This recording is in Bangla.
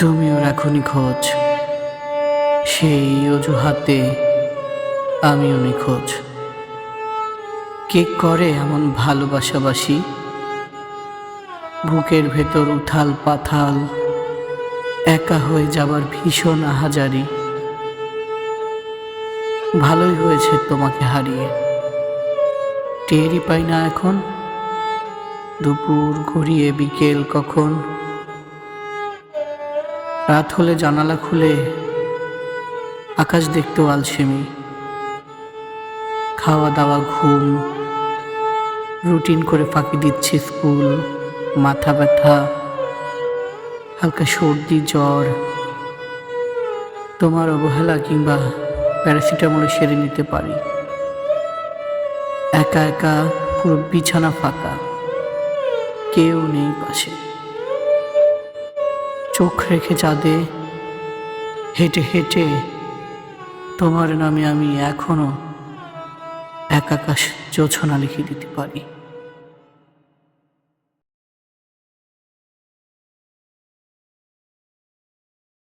তুমিও রাখুনি খোঁজ। সেই অজুহাতে আমিও নিখোঁজ। কে করে এমন ভালোবাসাবাসি? বুকের ভেতর উথাল পাথাল, একা হয়ে যাবার ভীষণ আহাজারি। ভালোই হয়েছে তোমাকে হারিয়ে। টেরই পাই না এখন। দুপুর ঘুরিয়ে বিকেল কখন? রাত হলে জানালা খুলে আকাশ দেখতেও আলসেমি। খাওয়া দাওয়া ঘুম, রুটিন করে ফাঁকি দিচ্ছে স্কুল, মাথা ব্যথা, হালকা সর্দি, জ্বর। তোমার অবহেলা কিংবা প্যারাসিটামলে সেরে নিতে পারি। একা একা পুরো বিছানা ফাঁকা। কেউ নেই পাশে। চোখ রেখে চাঁদে। হেঁটে হেঁটে তোমার নামে আমি এখনও এক আকাশ যোছনা লিখে দিতে পারি।